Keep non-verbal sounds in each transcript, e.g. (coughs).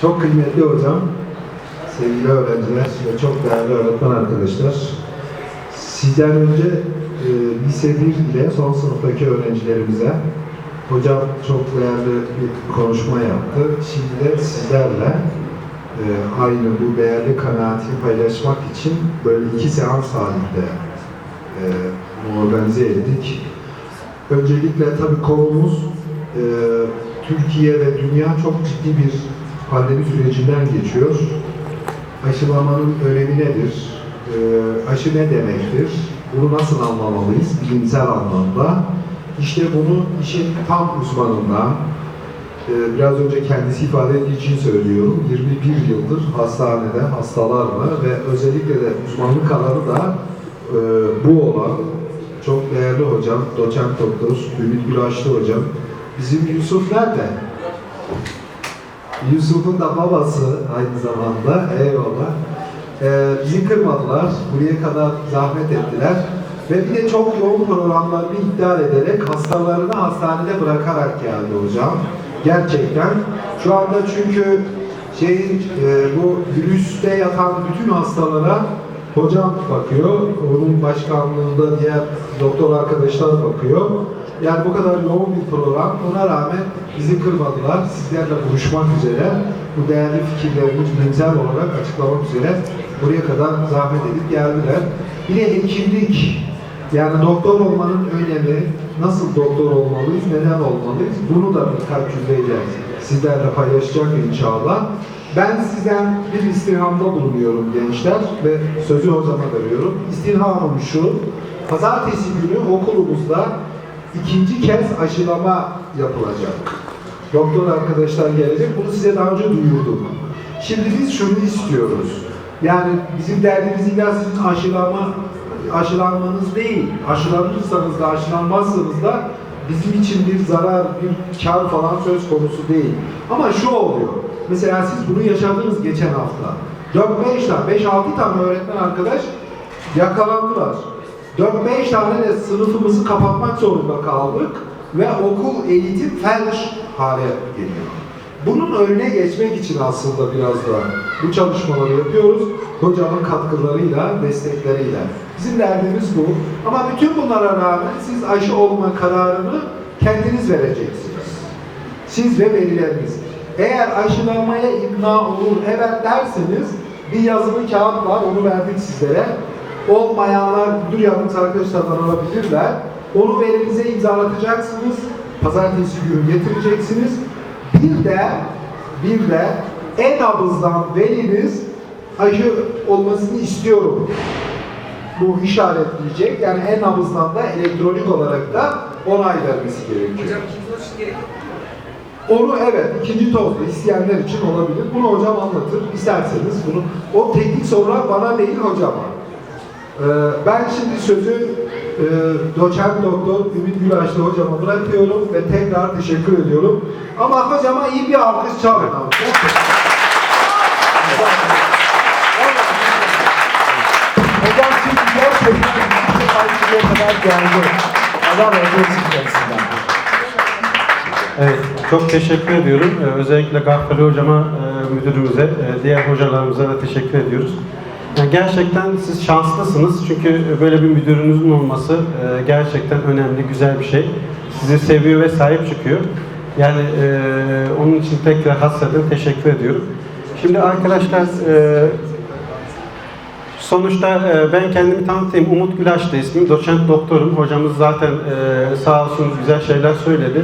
Çok kıymetli hocam, sevgili öğrenciler ve çok değerli öğretmen arkadaşlar. Sizden önce e, lise 1 ile son sınıftaki öğrencilerimize hocam çok değerli bir konuşma yaptı. Şimdi de sizlerle e, aynı bu değerli kanaati paylaşmak için böyle iki seans halinde e, organize ettik. Öncelikle tabii konumuz e, Türkiye ve dünya çok ciddi bir pandemi sürecinden geçiyor. Aşılamanın önemi nedir? E, aşı ne demektir? Bunu nasıl anlamalıyız bilimsel anlamda? İşte bunu işin tam uzmanından, e, biraz önce kendisi ifade ettiği için söylüyorum, 21 yıldır hastanede hastalarla ve özellikle de uzmanlık alanı da e, bu olan çok değerli hocam, doçent doktor Ümit Gülaşlı hocam. Bizim Yusuf nerede? Yusuf'un da babası aynı zamanda. Eyvallah. Ee, bizi kırmadılar. Buraya kadar zahmet ettiler. Ve bir de çok yoğun programlarını iptal ederek hastalarını hastanede bırakarak geldi hocam. Gerçekten. Şu anda çünkü şeyin e, bu virüste yatan bütün hastalara hocam bakıyor. Onun başkanlığında diğer doktor arkadaşlar bakıyor. Yani bu kadar yoğun bir program. Ona rağmen bizi kırmadılar. Sizlerle buluşmak üzere bu değerli fikirlerimizi bilimsel olarak açıklamak üzere buraya kadar zahmet edip geldiler. Bir de hekimlik. Yani doktor olmanın önemi, nasıl doktor olmalıyız, neden olmalıyız? Bunu da birkaç cümleyle sizlerle paylaşacak inşallah. Ben sizden bir istirhamda bulunuyorum gençler ve sözü hocama veriyorum. İstirhamım şu, pazartesi günü okulumuzda ikinci kez aşılama yapılacak. Doktor arkadaşlar gelecek. Bunu size daha önce duyurdum. Şimdi biz şunu istiyoruz. Yani bizim derdimiz illa sizin aşılama, aşılanmanız değil. Aşılanırsanız da aşılanmazsanız da bizim için bir zarar, bir kar falan söz konusu değil. Ama şu oluyor. Mesela siz bunu yaşadınız geçen hafta. 4-5 tane, 5-6 tane öğretmen arkadaş yakalandılar. 4-5 tane de sınıfımızı kapatmak zorunda kaldık ve okul eğitim felç hale geliyor. Bunun önüne geçmek için aslında biraz da bu çalışmaları yapıyoruz. Hocamın katkılarıyla, destekleriyle. Bizim derdimiz bu. Ama bütün bunlara rağmen siz aşı olma kararını kendiniz vereceksiniz. Siz ve velileriniz. Eğer aşılanmaya ikna olur, evet derseniz bir yazılı kağıt var, onu verdik sizlere. Olmayanlar müdür yardımcısı arkadaşlardan alabilirler. Onu velinize imzalatacaksınız. Pazartesi günü getireceksiniz. Bir de bir de en nabızdan veliniz aşı olmasını istiyorum. Bu işaretleyecek. Yani en nabızdan da elektronik olarak da onay vermesi gerekiyor. Hocam ikinci doz gerek yok mu? Onu evet ikinci tozda isteyenler için olabilir. Bunu hocam anlatır. İsterseniz bunu. O teknik sorular bana değil hocama. Ee, ben şimdi sözü e, doçent doktor Ümit Gülaşlı hocama bırakıyorum ve tekrar teşekkür ediyorum. Ama hocama iyi bir alkış teşekkür Hocam şimdi gerçekten ayrıcıya kadar geldi. Allah razı olsun. Evet, çok teşekkür ediyorum. Ee, özellikle Gaffali hocama, e, müdürümüze, e, diğer hocalarımıza da teşekkür ediyoruz. Yani gerçekten siz şanslısınız çünkü böyle bir müdürünüzün olması e, gerçekten önemli, güzel bir şey. Sizi seviyor ve sahip çıkıyor. Yani onun için tekrar hasreten teşekkür ediyorum. Şimdi arkadaşlar, Sonuçta ben kendimi tanıtayım. Umut Gülaç'ta ismim. Doçent doktorum. Hocamız zaten sağ olsun güzel şeyler söyledi.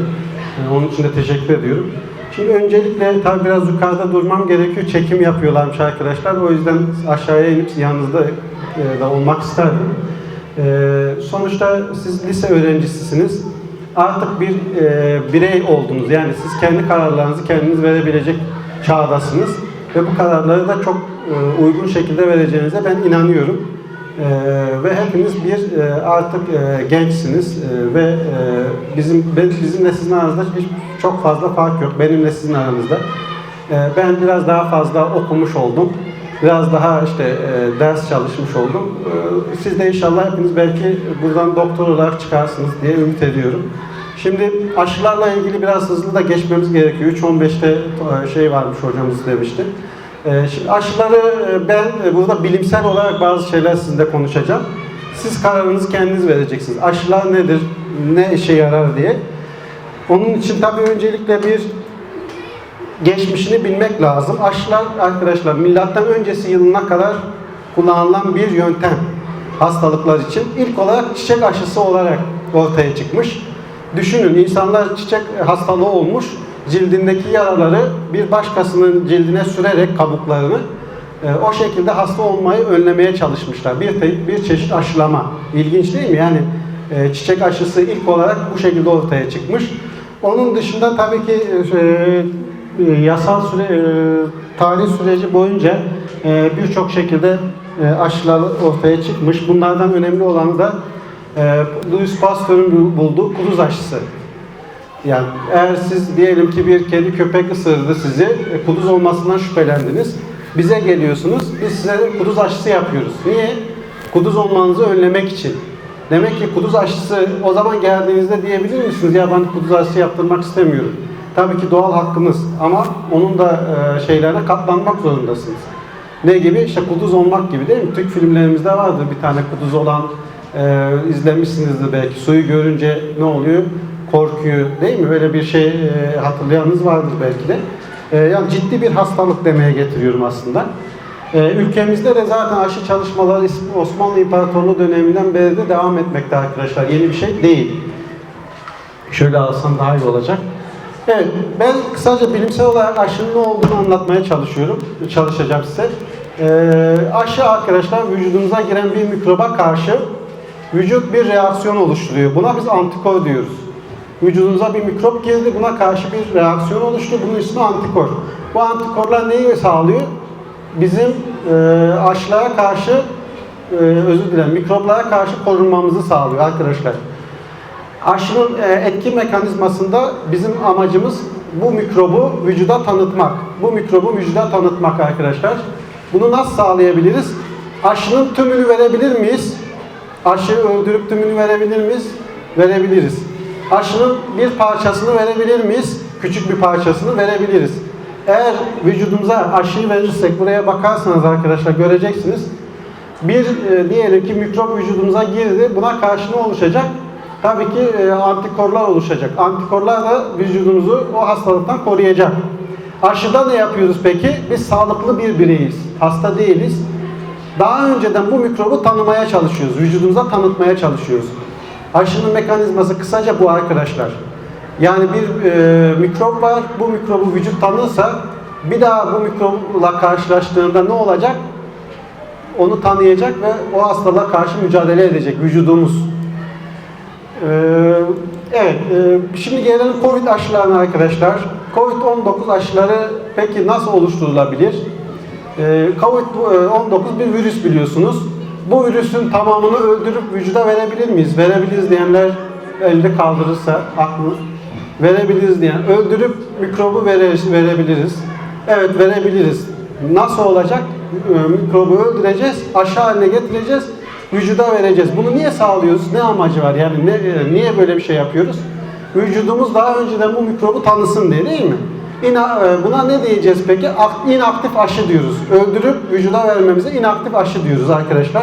Onun için de teşekkür ediyorum. Şimdi öncelikle tabi biraz yukarıda durmam gerekiyor. Çekim yapıyorlarmış arkadaşlar. O yüzden aşağıya inip yanınızda e, da olmak isterdim. E, sonuçta siz lise öğrencisisiniz. Artık bir e, birey oldunuz. Yani siz kendi kararlarınızı kendiniz verebilecek çağdasınız. Ve bu kararları da çok e, uygun şekilde vereceğinize ben inanıyorum. E, ve hepiniz bir e, artık e, gençsiniz e, ve e, bizim ben, bizimle sizin aranızda hiç çok fazla fark yok. Benimle sizin aranızda. E, ben biraz daha fazla okumuş oldum. Biraz daha işte e, ders çalışmış oldum. E, siz de inşallah hepiniz belki buradan doktor olarak çıkarsınız diye ümit ediyorum. Şimdi aşılarla ilgili biraz hızlı da geçmemiz gerekiyor. 3.15'te e, şey varmış hocamız demişti. E, Şimdi aşıları e, ben e, burada bilimsel olarak bazı şeyler sizinle konuşacağım. Siz kararınızı kendiniz vereceksiniz. Aşılar nedir, ne işe yarar diye. Onun için tabii öncelikle bir geçmişini bilmek lazım. Aşılar arkadaşlar milattan öncesi yılına kadar kullanılan bir yöntem hastalıklar için. İlk olarak çiçek aşısı olarak ortaya çıkmış. Düşünün insanlar çiçek hastalığı olmuş, cildindeki yaraları bir başkasının cildine sürerek kabuklarını e, o şekilde hasta olmayı önlemeye çalışmışlar. Bir, bir çeşit aşılama. İlginç değil mi? Yani e, çiçek aşısı ilk olarak bu şekilde ortaya çıkmış. Onun dışında tabii ki e, e, yasal süre, e, tarih süreci boyunca e, birçok şekilde e, aşılar ortaya çıkmış. Bunlardan önemli olanı da e, Louis Pasteur'ün bu- bulduğu kuduz aşısı. Yani eğer siz diyelim ki bir kedi köpek ısırdı sizi, e, kuduz olmasından şüphelendiniz. Bize geliyorsunuz, biz size kuduz aşısı yapıyoruz. Niye? Kuduz olmanızı önlemek için. Demek ki kuduz aşısı o zaman geldiğinizde diyebilir misiniz? Ya ben kuduz aşısı yaptırmak istemiyorum. Tabii ki doğal hakkınız ama onun da e, şeylerine katlanmak zorundasınız. Ne gibi? İşte kuduz olmak gibi değil mi? Türk filmlerimizde vardır bir tane kuduz olan e, izlemişsinizdir belki. Suyu görünce ne oluyor? Korkuyor değil mi? Öyle bir şey e, hatırlayanınız vardır belki de. E, yani ciddi bir hastalık demeye getiriyorum aslında. E, ülkemizde de zaten aşı çalışmaları Osmanlı İmparatorluğu döneminden beri de devam etmekte arkadaşlar. Yeni bir şey değil. Şöyle alsam daha iyi olacak. Evet, ben kısaca bilimsel olarak aşının ne olduğunu anlatmaya çalışıyorum, çalışacağım size. Ee, aşı arkadaşlar vücudumuza giren bir mikroba karşı vücut bir reaksiyon oluşturuyor. Buna biz antikor diyoruz. Vücudumuza bir mikrop girdi, buna karşı bir reaksiyon oluştu. Bunun ismi antikor. Bu antikorlar neyi sağlıyor? Bizim e, aşılara karşı, e, özür dilerim, mikroplara karşı korunmamızı sağlıyor arkadaşlar. Aşının e, etki mekanizmasında bizim amacımız bu mikrobu vücuda tanıtmak. Bu mikrobu vücuda tanıtmak arkadaşlar. Bunu nasıl sağlayabiliriz? Aşının tümünü verebilir miyiz? Aşıyı öldürüp tümünü verebilir miyiz? Verebiliriz. Aşının bir parçasını verebilir miyiz? Küçük bir parçasını verebiliriz. Eğer vücudumuza aşıyı verirsek buraya bakarsanız arkadaşlar göreceksiniz. Bir e, diyelim ki mikrop vücudumuza girdi. Buna karşı ne oluşacak? Tabii ki e, antikorlar oluşacak. Antikorlar da vücudumuzu o hastalıktan koruyacak. Aşıda ne yapıyoruz peki? Biz sağlıklı bir bireyiz. Hasta değiliz. Daha önceden bu mikrobu tanımaya çalışıyoruz. Vücudumuza tanıtmaya çalışıyoruz. Aşının mekanizması kısaca bu arkadaşlar. Yani bir e, mikrop var. Bu mikrobu vücut tanırsa bir daha bu mikropla karşılaştığında ne olacak? Onu tanıyacak ve o hastalığa karşı mücadele edecek vücudumuz. Ee, evet, e, şimdi gelelim Covid aşılarına arkadaşlar. Covid-19 aşıları peki nasıl oluşturulabilir? Ee, Covid-19 bir virüs biliyorsunuz. Bu virüsün tamamını öldürüp vücuda verebilir miyiz? Verebiliriz diyenler elde kaldırırsa aklı. Verebiliriz diyen. Öldürüp mikrobu vere- verebiliriz. Evet verebiliriz. Nasıl olacak? Ee, Mikrobu öldüreceğiz, aşı haline getireceğiz, vücuda vereceğiz. Bunu niye sağlıyoruz? Ne amacı var? Yani ne, e, niye böyle bir şey yapıyoruz? Vücudumuz daha önceden bu mikrobu tanısın diye değil mi? E, buna ne diyeceğiz peki? Ak- İnaktif aşı diyoruz. Öldürüp vücuda vermemize inaktif aşı diyoruz arkadaşlar.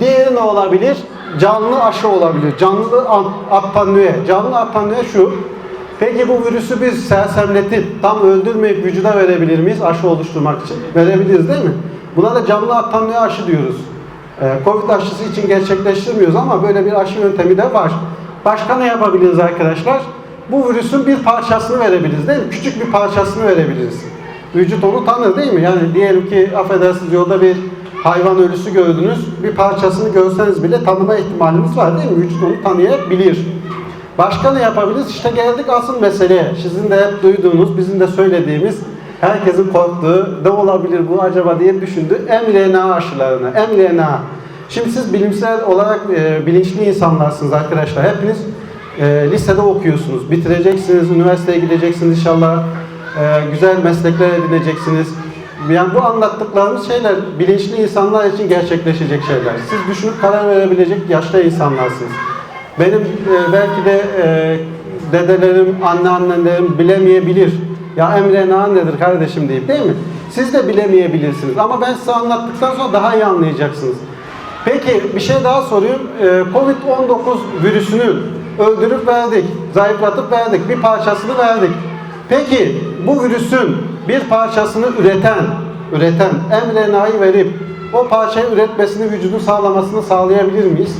Diğeri ne olabilir? Canlı aşı olabilir. Canlı an- attanüye. Canlı attanüye şu. Peki bu virüsü biz sersemletip tam öldürmeyip vücuda verebilir miyiz aşı oluşturmak için? Verebiliriz değil mi? Buna da canlı attanüye aşı diyoruz. Ee, Covid aşısı için gerçekleştirmiyoruz ama böyle bir aşı yöntemi de var. Başka ne yapabiliriz arkadaşlar? Bu virüsün bir parçasını verebiliriz değil mi? Küçük bir parçasını verebiliriz. Vücut onu tanır değil mi? Yani diyelim ki affedersiniz yolda bir hayvan ölüsü gördünüz. Bir parçasını görseniz bile tanıma ihtimaliniz var değil mi? Vücut onu tanıyabilir. Başka ne yapabiliriz? İşte geldik asıl meseleye. Sizin de hep duyduğunuz, bizim de söylediğimiz, herkesin korktuğu, ne olabilir bu acaba diye düşündüğü mRNA aşılarına. mRNA. Şimdi siz bilimsel olarak e, bilinçli insanlarsınız arkadaşlar. Hepiniz e, lisede okuyorsunuz. Bitireceksiniz, üniversiteye gideceksiniz inşallah. E, güzel meslekler edineceksiniz. Yani bu anlattıklarımız şeyler bilinçli insanlar için gerçekleşecek şeyler. Siz düşünüp karar verebilecek yaşta insanlarsınız. Benim e, belki de e, dedelerim, anneannelerim bilemeyebilir. Ya mRNA nedir kardeşim deyip değil mi? Siz de bilemeyebilirsiniz ama ben size anlattıktan sonra daha iyi anlayacaksınız. Peki bir şey daha sorayım. Ee, Covid-19 virüsünü öldürüp verdik, zayıflatıp verdik, bir parçasını verdik. Peki bu virüsün bir parçasını üreten, üreten mRNA'yı verip o parçayı üretmesini, vücudun sağlamasını sağlayabilir miyiz?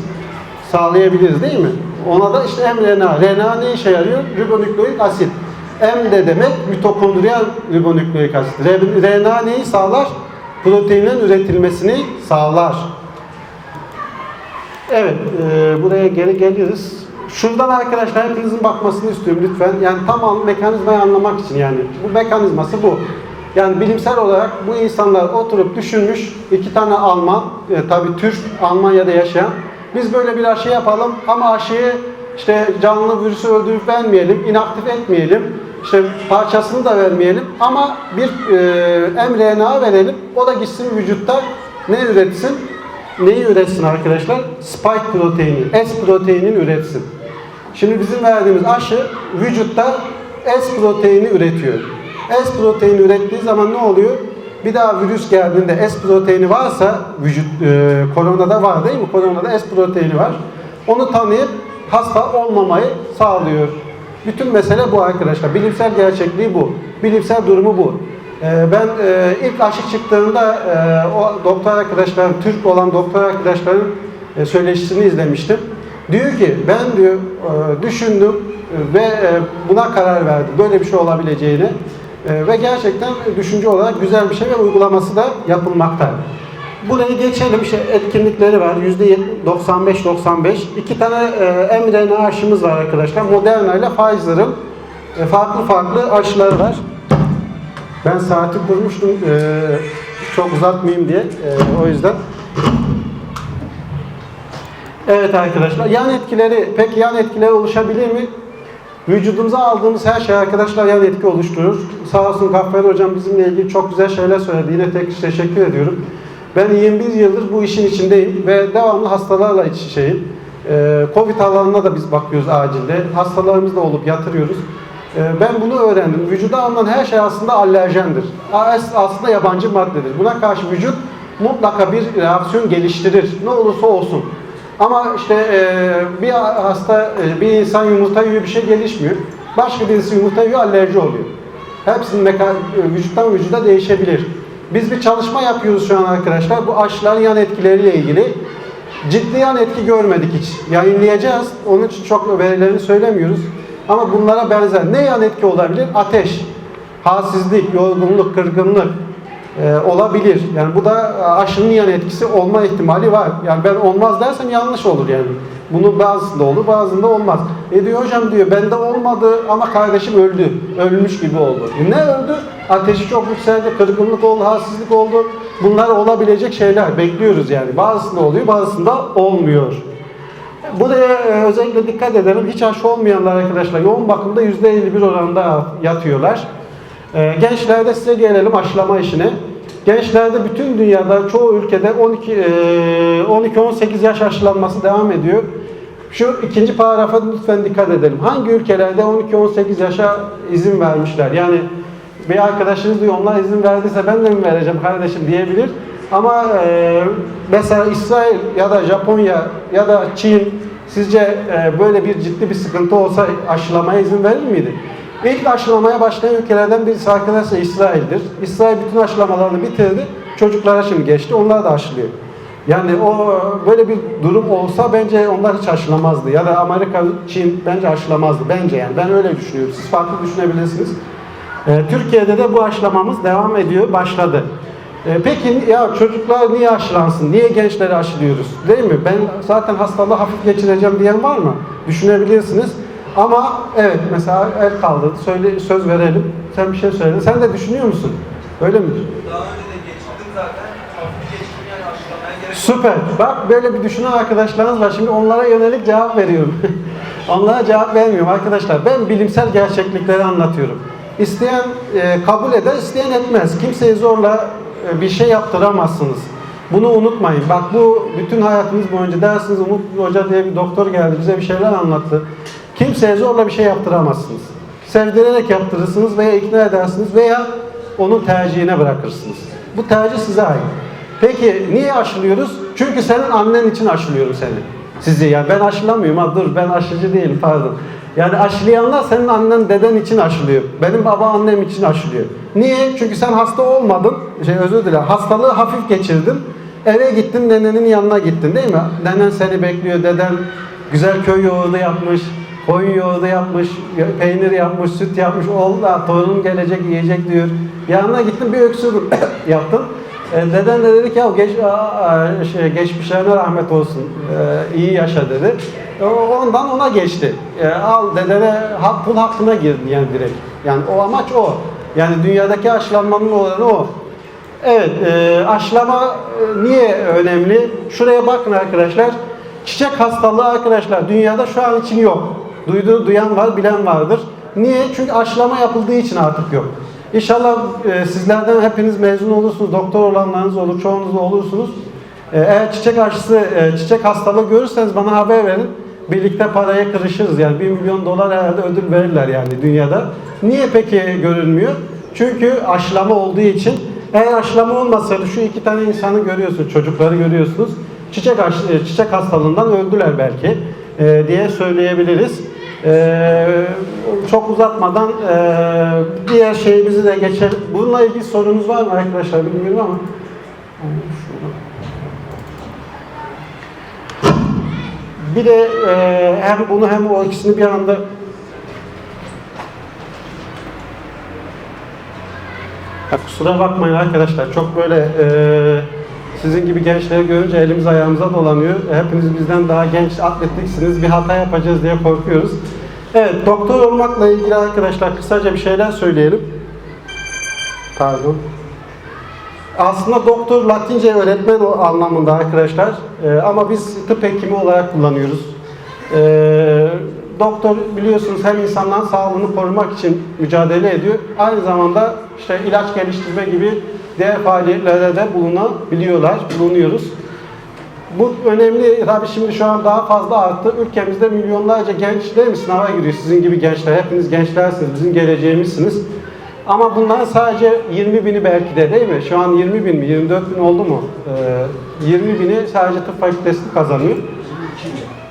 Sağlayabiliriz değil mi? Ona da işte mRNA. RNA ne işe yarıyor? Ribonükleik asit. M de demek mitokondriyal ribonükleik asit. RNA neyi sağlar? Proteinin üretilmesini sağlar. Evet, e, buraya geri geliriz. Şuradan arkadaşlar hepinizin bakmasını istiyorum lütfen. Yani tam mekanizmayı anlamak için yani. Bu mekanizması bu. Yani bilimsel olarak bu insanlar oturup düşünmüş, iki tane Alman, e, tabii Türk, Almanya'da yaşayan. Biz böyle bir aşı yapalım ama aşıyı işte canlı virüsü öldürüp vermeyelim, inaktif etmeyelim. İşte parçasını da vermeyelim ama bir e, mRNA verelim. O da gitsin vücutta ne üretsin? neyi üretsin arkadaşlar? Spike proteini, S proteinini üretsin. Şimdi bizim verdiğimiz aşı vücutta S proteini üretiyor. S proteini ürettiği zaman ne oluyor? Bir daha virüs geldiğinde S proteini varsa vücut e, koronada var değil mi? Koronada S proteini var. Onu tanıyıp hasta olmamayı sağlıyor. Bütün mesele bu arkadaşlar. Bilimsel gerçekliği bu. Bilimsel durumu bu. Ee, Ben e, ilk aşı çıktığında e, o doktor arkadaşlarım, Türk olan doktor arkadaşların e, söyleşisini izlemiştim. Diyor ki ben diyor e, düşündüm ve e, buna karar verdim. Böyle bir şey olabileceğini. E, Ve gerçekten düşünce olarak güzel bir şey ve uygulaması da yapılmakta. Burayı geçelim. İşte etkinlikleri var. %95-95. İki tane mRNA aşımız var arkadaşlar. Moderna ile Pfizer'ın farklı farklı aşıları var. Ben saati kurmuştum çok uzatmayayım diye o yüzden. Evet arkadaşlar yan etkileri peki yan etkileri oluşabilir mi? Vücudumuza aldığımız her şey arkadaşlar yan etki oluşturur. Sağ olsun Gaffer hocam bizimle ilgili çok güzel şeyler söyledi. Yine tek teşekkür ediyorum. Ben 21 yıldır bu işin içindeyim ve devamlı hastalarla iç içeyim. Eee, Covid alanına da biz bakıyoruz acilde. Hastalarımız da olup yatırıyoruz. Ee, Ben bunu öğrendim. Vücuda alınan her şey aslında alerjendir. As- Aslında yabancı maddedir. Buna karşı vücut mutlaka bir reaksiyon geliştirir. Ne olursa olsun. Ama işte e, bir hasta, e, bir insan yumurta yiyor bir şey gelişmiyor. Başka birisi yumurta yiyor alerji oluyor. Hepsinin vücuttan vücuda değişebilir. Biz bir çalışma yapıyoruz şu an arkadaşlar. Bu aşıların yan etkileriyle ilgili. Ciddi yan etki görmedik hiç. Yayınlayacağız. Onun için çok verilerini söylemiyoruz. Ama bunlara benzer. Ne yan etki olabilir? Ateş, halsizlik, yorgunluk, kırgınlık e, olabilir. Yani bu da aşının yan etkisi olma ihtimali var. Yani ben olmaz dersem yanlış olur yani. Bunu bazısında olur, bazısında olmaz. E diyor hocam diyor bende olmadı ama kardeşim öldü. Ölmüş gibi oldu. E ne öldü? Ateşi çok yükseldi, kırgınlık oldu, halsizlik oldu. Bunlar olabilecek şeyler. Bekliyoruz yani. Bazısında oluyor, bazısında olmuyor. Buraya e, özellikle dikkat edelim. Hiç aşı olmayanlar arkadaşlar yoğun bakımda %51 oranında yatıyorlar. E, Gençlerde size gelelim aşılama işine. Gençlerde bütün dünyada çoğu ülkede 12 e, 12-18 yaş aşılanması devam ediyor. Şu ikinci paragrafa lütfen dikkat edelim. Hangi ülkelerde 12-18 yaşa izin vermişler? Yani bir arkadaşınız diyor onlar izin verdiyse ben de mi vereceğim kardeşim diyebilir. Ama e, mesela İsrail ya da Japonya ya da Çin sizce e, böyle bir ciddi bir sıkıntı olsa aşılamaya izin verir miydi? İlk aşılamaya başlayan ülkelerden birisi arkadaşlar İsrail'dir. İsrail bütün aşılamalarını bitirdi. Çocuklara şimdi geçti. Onlar da aşılıyor. Yani o böyle bir durum olsa bence onlar hiç aşılamazdı. Ya da Amerika, Çin bence aşılamazdı. Bence yani. Ben öyle düşünüyorum. Siz farklı düşünebilirsiniz. Ee, Türkiye'de de bu aşılamamız devam ediyor, başladı. Ee, peki ya çocuklar niye aşılansın? Niye gençleri aşılıyoruz? Değil mi? Ben zaten hastalığı hafif geçireceğim diyen var mı? Düşünebilirsiniz. Ama evet mesela el kaldırdı. Söyle, söz verelim. Sen bir şey söyledin. Sen de düşünüyor musun? Öyle mi? Daha önce de geçirdim zaten. Geçtim yani aşılamaya gerek. Süper. Bak böyle bir düşünen arkadaşlarınız var. Şimdi onlara yönelik cevap veriyorum. (laughs) onlara cevap vermiyorum arkadaşlar. Ben bilimsel gerçeklikleri anlatıyorum. İsteyen e, kabul eder, isteyen etmez. Kimseyi zorla e, bir şey yaptıramazsınız. Bunu unutmayın. Bak bu bütün hayatımız boyunca dersiniz Umut Hoca diye bir doktor geldi bize bir şeyler anlattı. Kimseye zorla bir şey yaptıramazsınız. Sevdirerek yaptırırsınız veya ikna edersiniz veya onun tercihine bırakırsınız. Bu tercih size ait. Peki niye aşılıyoruz? Çünkü senin annen için aşılıyorum seni. Sizi yani ben aşılamıyorum ha dur ben aşıcı değilim pardon. Yani aşılayanlar senin annen deden için aşılıyor. Benim baba annem için aşılıyor. Niye? Çünkü sen hasta olmadın. Şey özür dilerim. Hastalığı hafif geçirdin. Eve gittin nenenin yanına gittin değil mi? Nenen seni bekliyor. Deden güzel köy yoğurdu yapmış. Koyun yoğurdu yapmış, peynir yapmış, süt yapmış, oğlu da torunum gelecek yiyecek diyor. Yanına gittin bir öksürük (coughs) yaptın. E, deden de dedi ki ya geç, a, a, şey, geçmişlerine rahmet olsun, e, iyi yaşa dedi. E, ondan ona geçti. E, al dedene hak, pul hakkına girdin yani direkt. Yani o amaç o. Yani dünyadaki aşılanmanın olanı o. Evet, e, aşılama e, niye önemli? Şuraya bakın arkadaşlar. Çiçek hastalığı arkadaşlar dünyada şu an için yok. Duyduğu, duyan var, bilen vardır. Niye? Çünkü aşılama yapıldığı için artık yok. İnşallah e, sizlerden hepiniz mezun olursunuz, doktor olanlarınız olur, çoğunuz olursunuz. E, eğer çiçek aşısı, e, çiçek hastalığı görürseniz bana haber verin. Birlikte paraya kırışırız. Yani 1 milyon dolar herhalde ödül verirler yani dünyada. Niye peki görülmüyor? Çünkü aşılama olduğu için. Eğer aşılama olmasaydı şu iki tane insanı görüyorsunuz, çocukları görüyorsunuz. Çiçek, aşı- e, çiçek hastalığından öldüler belki e, diye söyleyebiliriz. E, çok uzatmadan e, diğer şeyimizi de geçelim. Bununla ilgili sorunuz var mı arkadaşlar bilmiyorum ama. Bir de e, hem bunu hem o ikisini bir anda Ya kusura bakmayın arkadaşlar çok böyle e, sizin gibi gençleri görünce elimiz ayağımıza dolanıyor. Hepiniz bizden daha genç atletliksiniz bir hata yapacağız diye korkuyoruz. Evet doktor olmakla ilgili arkadaşlar kısaca bir şeyler söyleyelim. Pardon. Aslında doktor Latince öğretmen anlamında arkadaşlar. Ee, ama biz tıp hekimi olarak kullanıyoruz. Ee, doktor biliyorsunuz hem insanların sağlığını korumak için mücadele ediyor. Aynı zamanda işte ilaç geliştirme gibi diğer faaliyetlerde de bulunabiliyorlar, bulunuyoruz. Bu önemli. Tabii şimdi şu an daha fazla arttı. Ülkemizde milyonlarca genç değil mi sınava giriyor. Sizin gibi gençler. Hepiniz gençlersiniz. Bizim geleceğimizsiniz. Ama bundan sadece 20 bini belki de değil mi? Şu an 20 bin mi? 24 bin oldu mu? Ee, 20 bini sadece tıp fakültesini kazanıyor.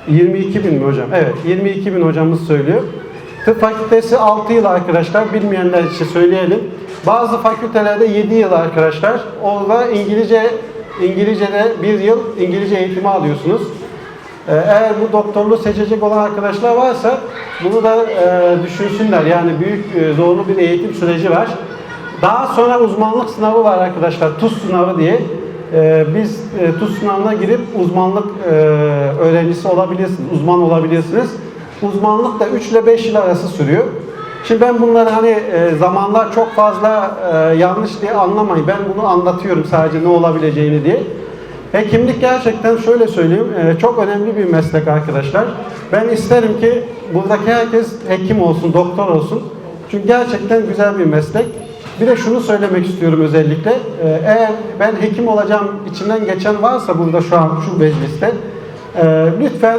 22 bin mi hocam? Evet, 22 bin hocamız söylüyor. Tıp fakültesi 6 yıl arkadaşlar, bilmeyenler için söyleyelim. Bazı fakültelerde 7 yıl arkadaşlar. Orada İngilizce İngilizce'de bir yıl İngilizce eğitimi alıyorsunuz. Ee, Eğer bu doktorluğu seçecek olan arkadaşlar varsa bunu da e, düşünsünler. Yani büyük e, zorlu bir eğitim süreci var. Daha sonra uzmanlık sınavı var arkadaşlar. TUS sınavı diye. Ee, biz e, TUS sınavına girip uzmanlık e, öğrencisi olabilirsiniz, uzman olabilirsiniz. Uzmanlık da 3 ile 5 yıl arası sürüyor. Şimdi ben bunları hani e, zamanlar çok fazla e, yanlış diye anlamayın. Ben bunu anlatıyorum sadece ne olabileceğini diye. Hekimlik gerçekten şöyle söyleyeyim, e, çok önemli bir meslek arkadaşlar. Ben isterim ki buradaki herkes hekim olsun, doktor olsun. Çünkü gerçekten güzel bir meslek. Bir de şunu söylemek istiyorum özellikle. E, Eğer ben hekim olacağım içinden geçen varsa burada şu an şu mecliste, e, lütfen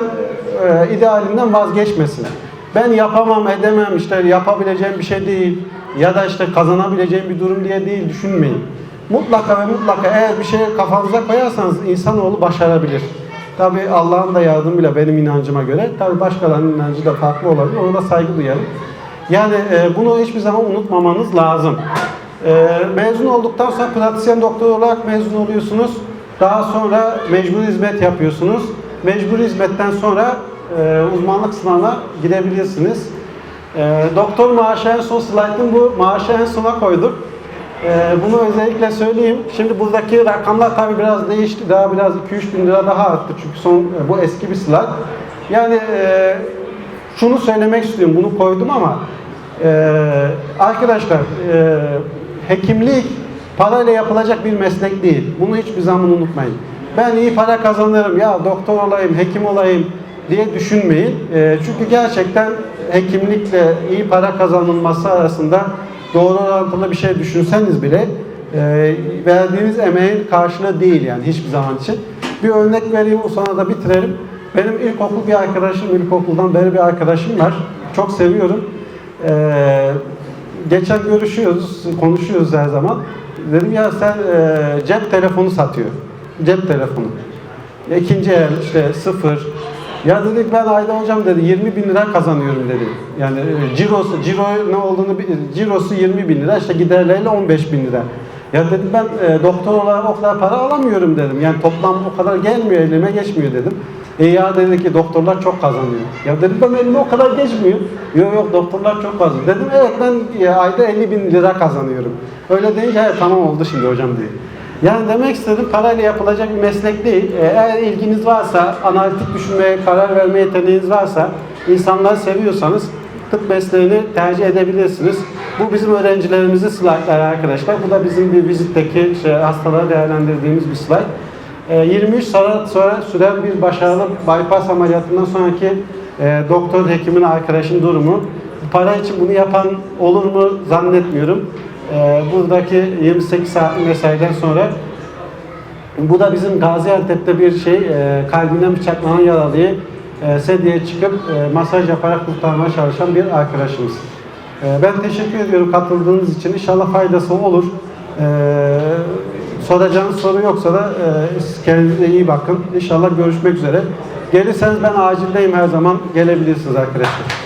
e, idealinden vazgeçmesin. Ben yapamam, edemem, işte yapabileceğim bir şey değil ya da işte kazanabileceğim bir durum diye değil düşünmeyin. Mutlaka ve mutlaka eğer bir şey kafanıza koyarsanız insanoğlu başarabilir. Tabi Allah'ın da yardımıyla benim inancıma göre. Tabi başkalarının inancı da farklı olabilir. Ona da saygı duyarım. Yani e, bunu hiçbir zaman unutmamanız lazım. E, mezun olduktan sonra pratisyen doktor olarak mezun oluyorsunuz. Daha sonra mecbur hizmet yapıyorsunuz. Mecbur hizmetten sonra e, uzmanlık sınavına gidebilirsiniz. E, doktor maaşı en son slaytın bu maaşı en sona koyduk. Ee, bunu özellikle söyleyeyim. Şimdi buradaki rakamlar tabii biraz değişti. Daha biraz 2-3 bin lira daha arttı. Çünkü son e, bu eski bir slide. Yani e, şunu söylemek istiyorum. Bunu koydum ama e, arkadaşlar e, hekimlik parayla yapılacak bir meslek değil. Bunu hiçbir zaman unutmayın. Ben iyi para kazanırım ya doktor olayım, hekim olayım diye düşünmeyin. E, çünkü gerçekten hekimlikle iyi para kazanılması arasında doğru orantılı bir şey düşünseniz bile e, verdiğiniz emeğin karşılığı değil yani hiçbir zaman için. Bir örnek vereyim sonra da bitirelim. Benim ilkokul bir arkadaşım, ilkokuldan beri bir arkadaşım var. Çok seviyorum. Ee, geçen görüşüyoruz, konuşuyoruz her zaman. Dedim ya sen e, cep telefonu satıyor. Cep telefonu. İkinci el işte sıfır. Ya dedik ben ayda hocam dedi 20 bin lira kazanıyorum dedi. Yani e, cirosu, ciro ne olduğunu cirosu 20 bin lira işte giderleriyle 15 bin lira. Ya dedim ben e, doktor olarak o kadar para alamıyorum dedim. Yani toplam o kadar gelmiyor elime geçmiyor dedim. E ya dedi ki doktorlar çok kazanıyor. Ya dedim ben elime o kadar geçmiyor. Yok yok doktorlar çok kazanıyor. Dedim evet ben ya, ayda 50 bin lira kazanıyorum. Öyle deyince "He, tamam oldu şimdi hocam diye. Yani demek istedim parayla yapılacak bir meslek değil. Ee, Eğer ilginiz varsa, analitik düşünmeye, karar verme yeteneğiniz varsa, insanları seviyorsanız tıp mesleğini tercih edebilirsiniz. Bu bizim öğrencilerimizin slaytları arkadaşlar. Bu da bizim bir vizitteki şey, hastaları değerlendirdiğimiz bir slayt. Ee, 23 saat sonra süren bir başarılı bypass ameliyatından sonraki e, doktor hekimin arkadaşın durumu. Para için bunu yapan olur mu zannetmiyorum. Ee, buradaki 28 saatlik mesaiden sonra bu da bizim Gaziantep'te bir şey e, kalbinden bıçaklanan yaralıyı e, sedyeye çıkıp e, masaj yaparak kurtarmaya çalışan bir arkadaşımız. E, ben teşekkür ediyorum katıldığınız için. İnşallah faydası olur. E, soracağınız soru yoksa da e, kendinize iyi bakın. İnşallah görüşmek üzere. Gelirseniz ben acildeyim her zaman. Gelebilirsiniz arkadaşlar.